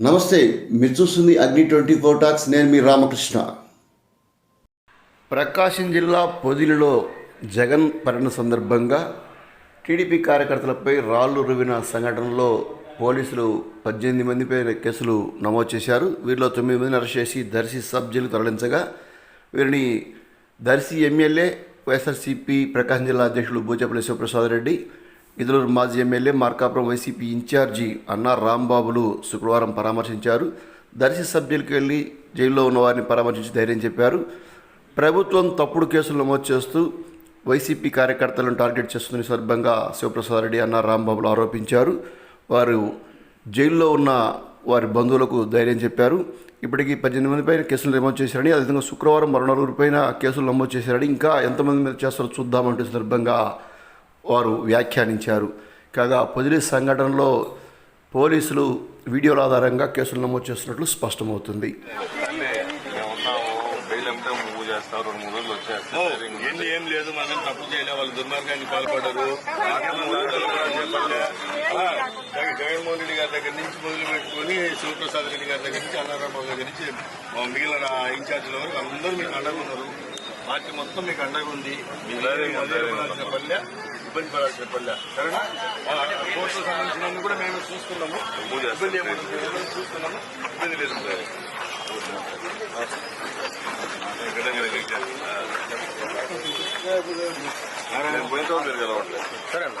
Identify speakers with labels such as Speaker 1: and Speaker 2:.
Speaker 1: నమస్తే మీరు చూస్తుంది అగ్ని ట్వంటీ ఫోర్ టాక్స్ నేను మీ రామకృష్ణ. ప్రకాశం జిల్లా పొదిలిలో జగన్ పర్యటన సందర్భంగా టీడీపీ కార్యకర్తలపై రాళ్ళు రువిన సంఘటనలో పోలీసులు పద్దెనిమిది మందిపై కేసులు నమోదు చేశారు. వీరిలో తొమ్మిది మందిని అరెస్ట్ చేసి దర్శి సబ్ జైలు తరలించగా వీరిని దర్శి ఎమ్మెల్యే వైఎస్ఆర్సీపీ ప్రకాశం జిల్లా అధ్యక్షులు బూచపల్లి శివప్రసాద్ రెడ్డి ఇదులూరు మాజీ ఎమ్మెల్యే మార్కాపురం వైసీపీ ఇన్ఛార్జి అన్నా రాంబాబులు శుక్రవారం పరామర్శించారు. దర్శి సభ్యులకి వెళ్ళి జైల్లో ఉన్న వారిని పరామర్శించి ధైర్యం చెప్పారు. ప్రభుత్వం తప్పుడు కేసులు నమోదు చేస్తూ వైసీపీ కార్యకర్తలను టార్గెట్ చేస్తున్న సందర్భంగా శివప్రసాద్ రెడ్డి అన్న రాంబాబులు ఆరోపించారు. వారు జైల్లో ఉన్న వారి బంధువులకు ధైర్యం చెప్పారు. ఇప్పటికీ పద్దెనిమిది మంది పైన కేసులు నమోదు చేశారని అదేవిధంగా శుక్రవారం మరో నలుగురి పైన కేసులు నమోదు చేశారని ఇంకా ఎంతమంది మీద చేస్తారో చూద్దామంటే సందర్భంగా వారు వ్యాఖ్యానించారు కాగా పొదిలి సంఘటనలో పోలీసులు వీడియోల ఆధారంగా కేసులు నమోదు చేస్తున్నట్లు స్పష్టమవుతుంది
Speaker 2: అంటే మేము ఉన్నాము బెయిల్ అమ్మితే చేస్తారు రెండు మూడు రోజులు వచ్చేస్తారు
Speaker 3: ఏంది ఏం లేదు మనం తప్పు చేయలే వాళ్ళు దుర్మార్గానికి పాల్పడరు నాకేమో వార్తలు జగన్మోహన్ రెడ్డి గారి దగ్గర నుంచి మొదలు పెట్టుకుని శివప్రసాద్ రెడ్డి గారి దగ్గర నుంచి అన్నారాంబాబు దగ్గర నుంచి మిగిలిన ఇన్ఛార్జీల వరకు అందరూ మీకు అండగా ఉన్నారు పార్టీ మొత్తం మీకు అండగా ఉంది మీరు పడాల్సిన పల్లె ఇబ్బంది పడాల్సిన పల్లె సరేనా? కోర్టుకు సంబంధించినవి కూడా మేము చూస్తున్నాము. ఇబ్బంది ఇబ్బంది చూస్తున్నాము. ఇబ్బంది లేదు
Speaker 2: పోయిన తర్వాత మీరు కలవండి.
Speaker 3: సరే అన్న.